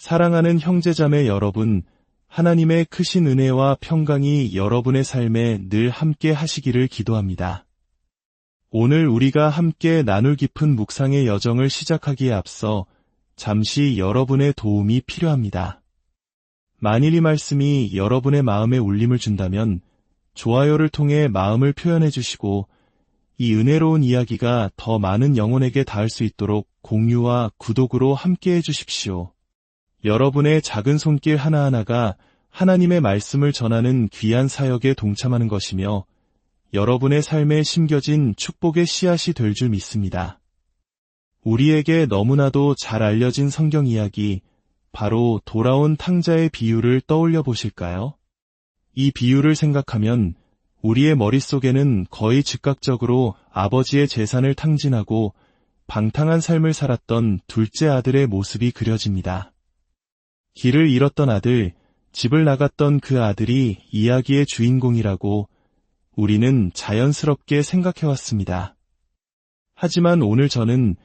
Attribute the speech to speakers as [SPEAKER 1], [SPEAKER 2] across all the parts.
[SPEAKER 1] 사랑하는 형제자매 여러분, 하나님의 크신 은혜와 평강이 여러분의 삶에 늘 함께 하시기를 기도합니다. 오늘 우리가 함께 나눌 깊은 묵상의 여정을 시작하기에 앞서 잠시 여러분의 도움이 필요합니다. 만일 이 말씀이 여러분의 마음에 울림을 준다면 좋아요를 통해 마음을 표현해 주시고 이 은혜로운 이야기가 더 많은 영혼에게 닿을 수 있도록 공유와 구독으로 함께 해 주십시오. 여러분의 작은 손길 하나하나가 하나님의 말씀을 전하는 귀한 사역에 동참하는 것이며 여러분의 삶에 심겨진 축복의 씨앗이 될 줄 믿습니다. 우리에게 너무나도 잘 알려진 성경 이야기, 바로 돌아온 탕자의 비유를 떠올려 보실까요? 이 비유를 생각하면 우리의 머릿속에는 거의 즉각적으로 아버지의 재산을 탕진하고 방탕한 삶을 살았던 둘째 아들의 모습이 그려집니다. 길을 잃었던 아들, 집을 나갔던 그 아들이 이야기의 주인공이라고 우리는 자연스럽게 생각해왔습니다. 하지만 오늘 저는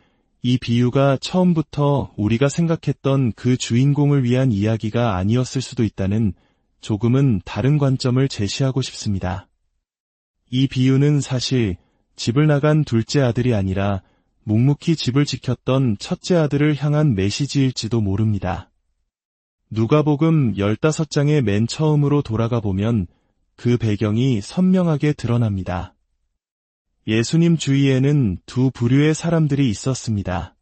[SPEAKER 1] 이 비유가 처음부터 우리가 생각했던 그 주인공을 위한 이야기가 아니었을 수도 있다는 조금은 다른 관점을 제시하고 싶습니다. 이 비유는 사실 집을 나간 둘째 아들이 아니라 묵묵히 집을 지켰던 첫째 아들을 향한 메시지일지도 모릅니다. 누가복음 15장의 맨 처음으로 돌아가 보면 그 배경이 선명하게 드러납니다. 예수님 주위에는 두 부류의 사람들이 있었습니다.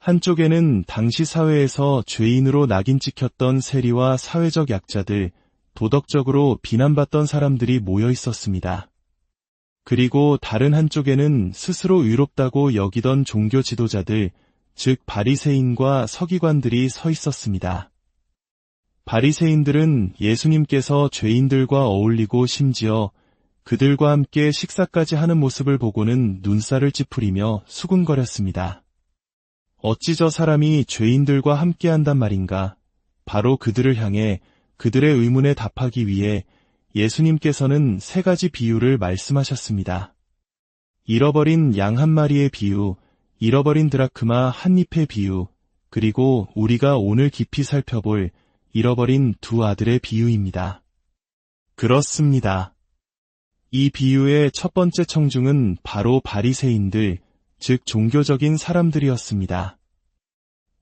[SPEAKER 1] 한쪽에는 당시 사회에서 죄인으로 낙인 찍혔던 세리와 사회적 약자들, 도덕적으로 비난받던 사람들이 모여 있었습니다. 그리고 다른 한쪽에는 스스로 의롭다고 여기던 종교 지도자들, 즉 바리새인과 서기관들이 서 있었습니다. 바리새인들은 예수님께서 죄인들과 어울리고 심지어 그들과 함께 식사까지 하는 모습을 보고는 눈살을 찌푸리며 수군거렸습니다. 어찌 저 사람이 죄인들과 함께 한단 말인가? 바로 그들을 향해 그들의 의문에 답하기 위해 예수님께서는 세 가지 비유를 말씀하셨습니다. 잃어버린 양 한 마리의 비유, 잃어버린 드라크마 한 잎의 비유, 그리고 우리가 오늘 깊이 살펴볼 잃어버린 두 아들의 비유입니다. 그렇습니다. 이 비유의 첫 번째 청중은 바로 바리새인들, 즉 종교적인 사람들이었습니다.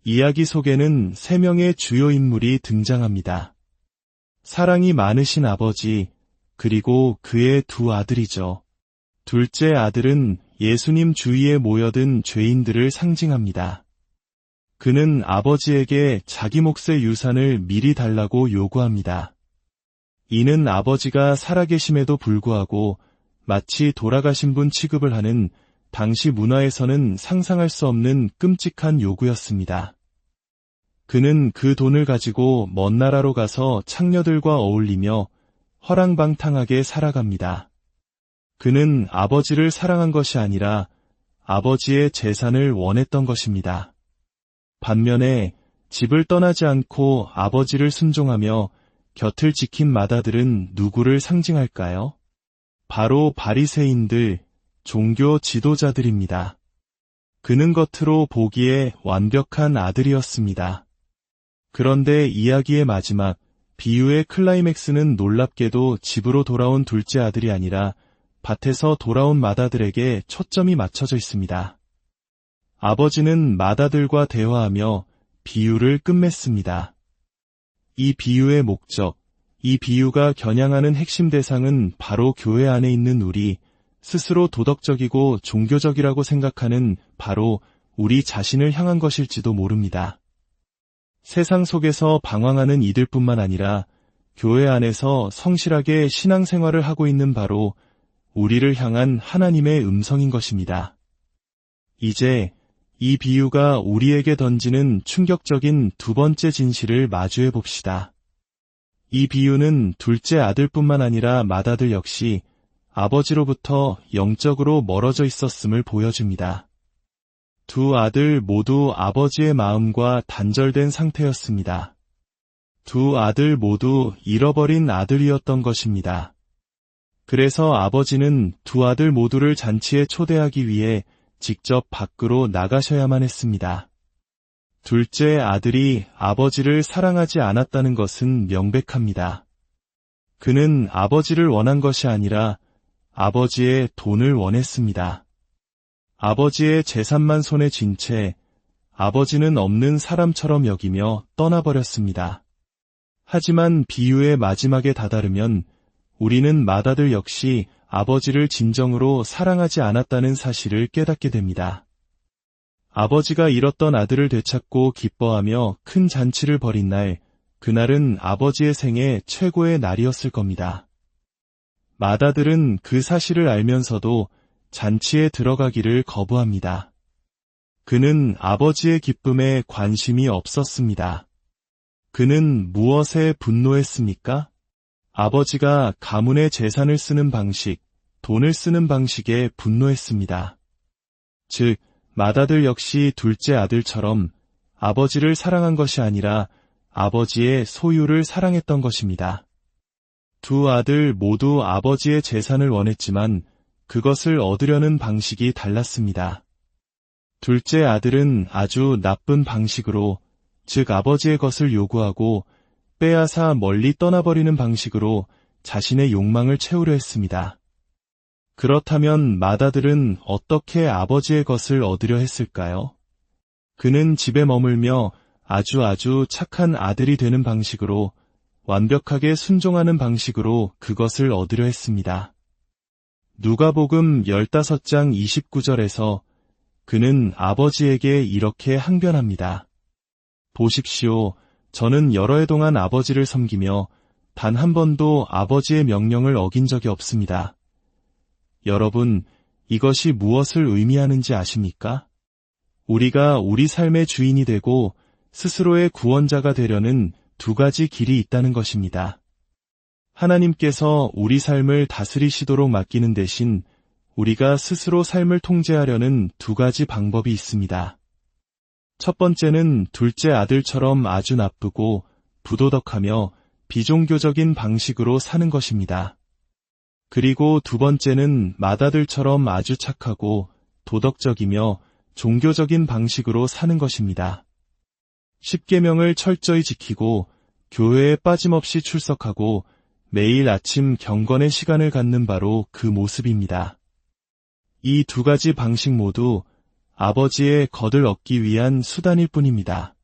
[SPEAKER 1] 이야기 속에는 세 명의 주요 인물이 등장합니다. 사랑이 많으신 아버지, 그리고 그의 두 아들이죠. 둘째 아들은 예수님 주위에 모여든 죄인들을 상징합니다. 그는 아버지에게 자기 몫의 유산을 미리 달라고 요구합니다. 이는 아버지가 살아계심에도 불구하고 마치 돌아가신 분 취급을 하는 당시 문화에서는 상상할 수 없는 끔찍한 요구였습니다. 그는 그 돈을 가지고 먼 나라로 가서 창녀들과 어울리며 허랑방탕하게 살아갑니다. 그는 아버지를 사랑한 것이 아니라 아버지의 재산을 원했던 것입니다. 반면에 집을 떠나지 않고 아버지를 순종하며 곁을 지킨 마다들은 누구를 상징할까요? 바로 바리새인들, 종교 지도자들입니다. 그는 겉으로 보기에 완벽한 아들이었습니다. 그런데 이야기의 마지막, 비유의 클라이맥스는 놀랍게도 집으로 돌아온 둘째 아들이 아니라 밭에서 돌아온 마다들에게 초점이 맞춰져 있습니다. 아버지는 마다들과 대화하며 비유를 끝맺습니다. 이 비유의 목적, 이 비유가 겨냥하는 핵심 대상은 바로 교회 안에 있는 우리, 스스로 도덕적이고 종교적이라고 생각하는 바로 우리 자신을 향한 것일지도 모릅니다. 세상 속에서 방황하는 이들뿐만 아니라 교회 안에서 성실하게 신앙생활을 하고 있는 바로 우리를 향한 하나님의 음성인 것입니다. 이제 이 비유가 우리에게 던지는 충격적인 두 번째 진실을 마주해 봅시다. 이 비유는 둘째 아들뿐만 아니라 맏아들 역시 아버지로부터 영적으로 멀어져 있었음을 보여줍니다. 두 아들 모두 아버지의 마음과 단절된 상태였습니다. 두 아들 모두 잃어버린 아들이었던 것입니다. 그래서 아버지는 두 아들 모두를 잔치에 초대하기 위해 직접 밖으로 나가셔야만 했습니다. 둘째 아들이 아버지를 사랑하지 않았다는 것은 명백합니다. 그는 아버지를 원한 것이 아니라 아버지의 돈을 원했습니다. 아버지의 재산만 손에 쥔 채 아버지는 없는 사람처럼 여기며 떠나버렸습니다. 하지만 비유의 마지막에 다다르면 우리는 맏아들 역시 아버지를 진정으로 사랑하지 않았다는 사실을 깨닫게 됩니다. 아버지가 잃었던 아들을 되찾고 기뻐하며 큰 잔치를 벌인 날, 그날은 아버지의 생애 최고의 날이었을 겁니다. 맏아들은 그 사실을 알면서도 잔치에 들어가기를 거부합니다. 그는 아버지의 기쁨에 관심이 없었습니다. 그는 무엇에 분노했습니까? 아버지가 가문의 재산을 쓰는 방식, 돈을 쓰는 방식에 분노했습니다. 즉, 맏아들 역시 둘째 아들처럼 아버지를 사랑한 것이 아니라 아버지의 소유를 사랑했던 것입니다. 두 아들 모두 아버지의 재산을 원했지만 그것을 얻으려는 방식이 달랐습니다. 둘째 아들은 아주 나쁜 방식으로, 즉 아버지의 것을 요구하고 빼앗아 멀리 떠나버리는 방식으로 자신의 욕망을 채우려 했습니다. 그렇다면 맏아들은 어떻게 아버지의 것을 얻으려 했을까요? 그는 집에 머물며 아주 아주 착한 아들이 되는 방식으로 완벽하게 순종하는 방식으로 그것을 얻으려 했습니다. 누가복음 15장 29절에서 그는 아버지에게 이렇게 항변합니다. 보십시오. 저는 여러 해 동안 아버지를 섬기며 단 한 번도 아버지의 명령을 어긴 적이 없습니다. 여러분, 이것이 무엇을 의미하는지 아십니까? 우리가 우리 삶의 주인이 되고 스스로의 구원자가 되려는 두 가지 길이 있다는 것입니다. 하나님께서 우리 삶을 다스리시도록 맡기는 대신 우리가 스스로 삶을 통제하려는 두 가지 방법이 있습니다. 첫 번째는 둘째 아들처럼 아주 나쁘고 부도덕하며 비종교적인 방식으로 사는 것입니다. 그리고 두 번째는 맏아들처럼 아주 착하고 도덕적이며 종교적인 방식으로 사는 것입니다. 십계명을 철저히 지키고 교회에 빠짐없이 출석하고 매일 아침 경건의 시간을 갖는 바로 그 모습입니다. 이 두 가지 방식 모두 아버지의 겉을 얻기 위한 수단일 뿐입니다.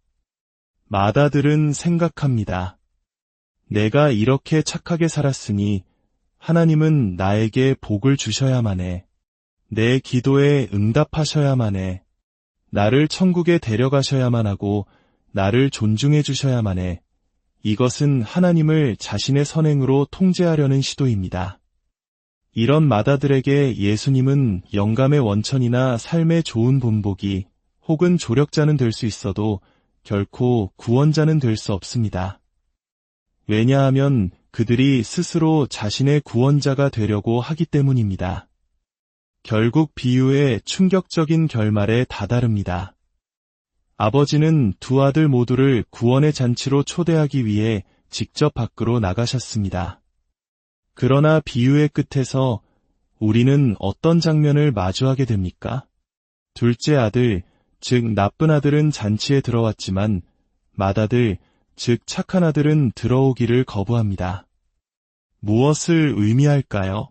[SPEAKER 1] 맏아들은 생각합니다. 내가 이렇게 착하게 살았으니 하나님은 나에게 복을 주셔야만 해. 내 기도에 응답하셔야만 해. 나를 천국에 데려가셔야만 하고 나를 존중해 주셔야만 해. 이것은 하나님을 자신의 선행으로 통제하려는 시도입니다. 이런 마다들에게 예수님은 영감의 원천이나 삶의 좋은 본보기 혹은 조력자는 될 수 있어도 결코 구원자는 될 수 없습니다. 왜냐하면 그들이 스스로 자신의 구원자가 되려고 하기 때문입니다. 결국 비유의 충격적인 결말에 다다릅니다. 아버지는 두 아들 모두를 구원의 잔치로 초대하기 위해 직접 밖으로 나가셨습니다. 그러나 비유의 끝에서 우리는 어떤 장면을 마주하게 됩니까? 둘째 아들, 즉 나쁜 아들은 잔치에 들어왔지만 맏아들, 즉 착한 아들은 들어오기를 거부합니다. 무엇을 의미할까요?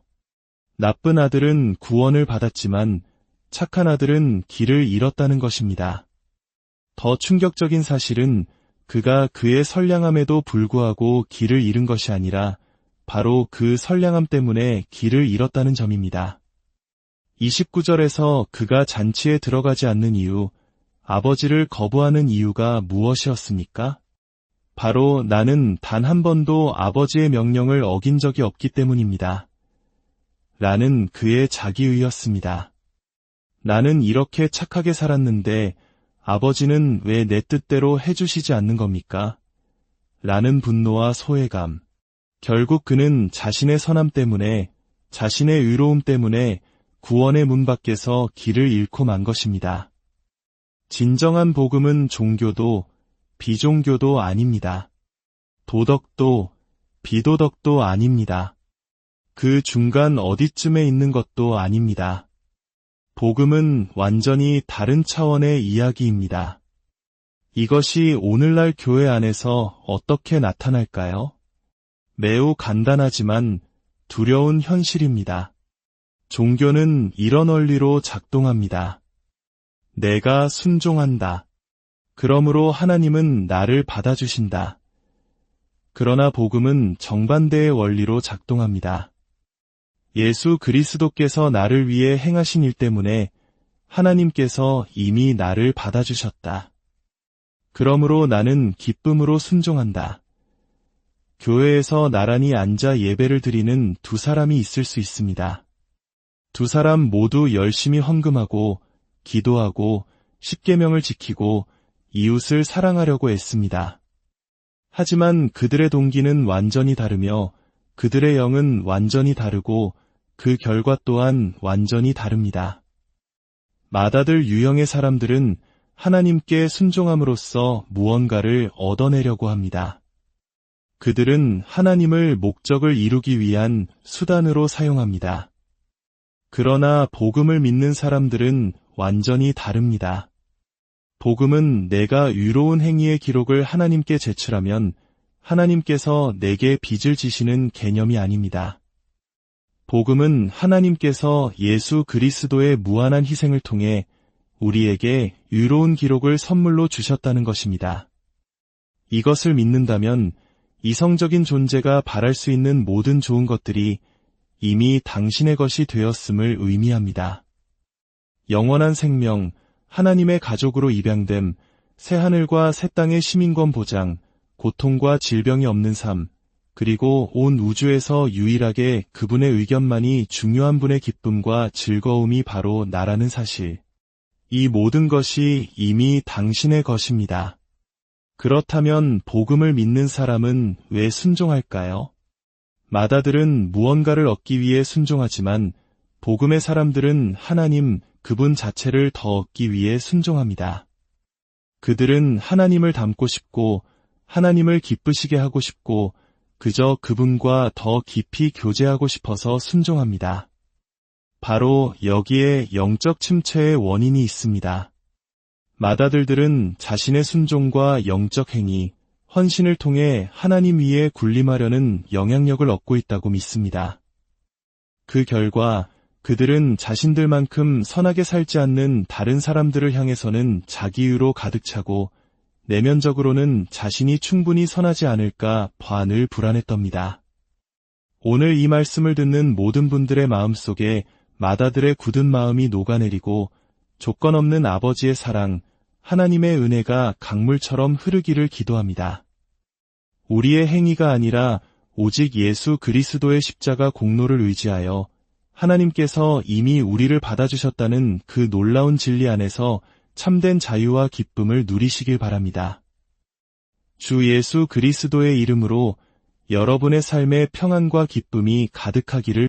[SPEAKER 1] 나쁜 아들은 구원을 받았지만 착한 아들은 길을 잃었다는 것입니다. 더 충격적인 사실은 그가 그의 선량함에도 불구하고 길을 잃은 것이 아니라 바로 그 선량함 때문에 길을 잃었다는 점입니다. 29절에서 그가 잔치에 들어가지 않는 이유, 아버지를 거부하는 이유가 무엇이었습니까? 바로 나는 단 한 번도 아버지의 명령을 어긴 적이 없기 때문입니다. 라는 그의 자기의였습니다. 나는 이렇게 착하게 살았는데 아버지는 왜 내 뜻대로 해주시지 않는 겁니까? 라는 분노와 소외감. 결국 그는 자신의 선함 때문에, 자신의 의로움 때문에 구원의 문 밖에서 길을 잃고 만 것입니다. 진정한 복음은 종교도 비종교도 아닙니다. 도덕도 비도덕도 아닙니다. 그 중간 어디쯤에 있는 것도 아닙니다. 복음은 완전히 다른 차원의 이야기입니다. 이것이 오늘날 교회 안에서 어떻게 나타날까요? 매우 간단하지만 두려운 현실입니다. 종교는 이런 원리로 작동합니다. 내가 순종한다. 그러므로 하나님은 나를 받아주신다. 그러나 복음은 정반대의 원리로 작동합니다. 예수 그리스도께서 나를 위해 행하신 일 때문에 하나님께서 이미 나를 받아주셨다. 그러므로 나는 기쁨으로 순종한다. 교회에서 나란히 앉아 예배를 드리는 두 사람이 있을 수 있습니다. 두 사람 모두 열심히 헌금하고 기도하고 십계명을 지키고 이웃을 사랑하려고 애씁니다. 하지만 그들의 동기는 완전히 다르며 그들의 영은 완전히 다르고 그 결과 또한 완전히 다릅니다. 마다들 유형의 사람들은 하나님께 순종함으로써 무언가를 얻어내려고 합니다. 그들은 하나님을 목적을 이루기 위한 수단으로 사용합니다. 그러나 복음을 믿는 사람들은 완전히 다릅니다. 복음은 내가 유로운 행위의 기록을 하나님께 제출하면 하나님께서 내게 빚을 지시는 개념이 아닙니다. 복음은 하나님께서 예수 그리스도의 무한한 희생을 통해 우리에게 유로운 기록을 선물로 주셨다는 것입니다. 이것을 믿는다면 이성적인 존재가 바랄 수 있는 모든 좋은 것들이 이미 당신의 것이 되었음을 의미합니다. 영원한 생명, 하나님의 가족으로 입양됨, 새하늘과 새 땅의 시민권 보장, 고통과 질병이 없는 삶, 그리고 온 우주에서 유일하게 그분의 의견만이 중요한 분의 기쁨과 즐거움이 바로 나라는 사실. 이 모든 것이 이미 당신의 것입니다. 그렇다면 복음을 믿는 사람은 왜 순종할까요? 마다들은 무언가를 얻기 위해 순종하지만 복음의 사람들은 하나님, 그분 자체를 더 얻기 위해 순종합니다. 그들은 하나님을 닮고 싶고 하나님을 기쁘시게 하고 싶고 그저 그분과 더 깊이 교제하고 싶어서 순종합니다. 바로 여기에 영적 침체의 원인이 있습니다. 마다들들은 자신의 순종과 영적 행위, 헌신을 통해 하나님 위에 군림하려는 영향력을 얻고 있다고 믿습니다. 그 결과 그들은 자신들만큼 선하게 살지 않는 다른 사람들을 향해서는 자기유로 가득 차고 내면적으로는 자신이 충분히 선하지 않을까 반을 불안했답니다. 오늘 이 말씀을 듣는 모든 분들의 마음 속에 마다들의 굳은 마음이 녹아내리고 조건 없는 아버지의 사랑, 하나님의 은혜가 강물처럼 흐르기를 기도합니다. 우리의 행위가 아니라 오직 예수 그리스도의 십자가 공로를 의지하여 하나님께서 이미 우리를 받아주셨다는 그 놀라운 진리 안에서 참된 자유와 기쁨을 누리시길 바랍니다. 주 예수 그리스도의 이름으로 여러분의 삶에 평안과 기쁨이 가득하기를